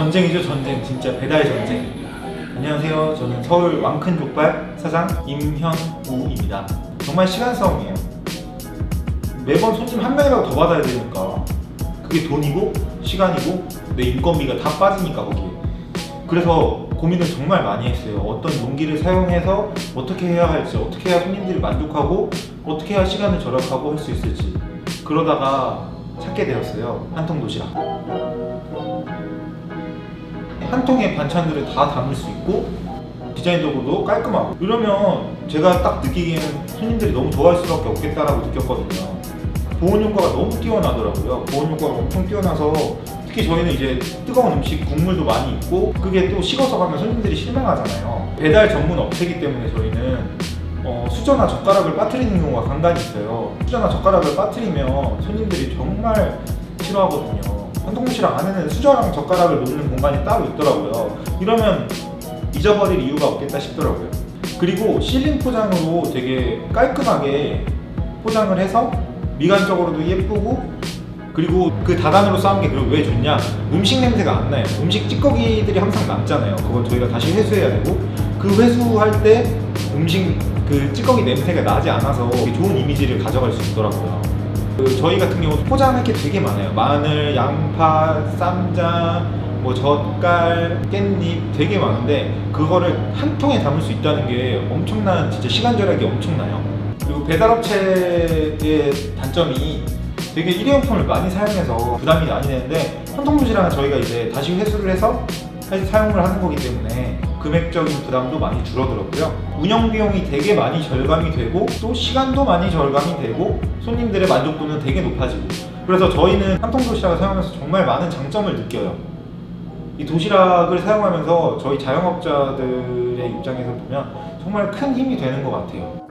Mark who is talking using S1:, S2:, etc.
S1: 전쟁이죠 전쟁. 진짜 배달 전쟁. 안녕하세요. 저는 서울 왕큰 족발 사장 임현우입니다. 정말 시간 싸움이에요. 매번 손님 한 명이라도 더 받아야 되니까 그게 돈이고 시간이고 내 인건비가 다 빠지니까 거기에. 그래서 고민을 정말 많이 했어요. 어떤 용기를 사용해서 어떻게 해야 할지 어떻게 해야 손님들이 만족하고 어떻게 해야 시간을 절약하고 할 수 있을지. 그러다가 찾게 되었어요. 한통 도시락 한 통의 반찬들을 다 담을 수 있고 디자인적으로도 깔끔하고. 이러면 제가 딱 느끼기에는 손님들이 너무 좋아할 수밖에 없겠다라고 느꼈거든요. 보온 효과가 너무 뛰어나더라고요. 보온 효과가 엄청 뛰어나서 특히 저희는 이제 뜨거운 음식 국물도 많이 있고 그게 또 식어서 가면 손님들이 실망하잖아요. 배달 전문 업체이기 때문에 저희는 어, 수저나 젓가락을 빠뜨리는 경우가 간간히 있어요. 수저나 젓가락을 빠뜨리면 손님들이 정말 싫어하거든요 한통무시랑 안에는 수저랑 젓가락을 놓는 공간이 따로 있더라고요. 이러면 잊어버릴 이유가 없겠다 싶더라고요. 그리고 실링 포장으로 되게 깔끔하게 포장을 해서 미간적으로도 예쁘고 그리고 그 다단으로 쌓은 게 그리고 왜 좋냐? 음식 냄새가 안 나요. 음식 찌꺼기들이 항상 남잖아요. 그걸 저희가 다시 회수해야 되고. 그 회수할 때 음식 그 찌꺼기 냄새가 나지 않아서 좋은 이미지를 가져갈 수 있더라고요 그 저희 같은 경우 포장할 게 되게 많아요. 마늘, 양파, 쌈장 뭐 젓갈, 깻잎 되게 많은데 그거를 한 통에 담을 수 있다는 게 엄청난 진짜 시간 절약이 엄청나요. 그리고 배달업체의 단점이 되게 일회용품을 많이 사용해서 부담이 많이 되는데 한통 무지랑은 저희가 이제 다시 회수를 해서 사용을 하는 거기 때문에 금액적인 부담도 많이 줄어들었고요. 운영 비용이 되게 많이 절감이 되고 또 시간도 많이 절감이 되고 손님들의 만족도는 되게 높아지고 그래서 저희는 한통 도시락을 사용하면서 정말 많은 장점을 느껴요. 이 도시락을 사용하면서 저희 자영업자들의 입장에서 보면 정말 큰 힘이 되는 것 같아요.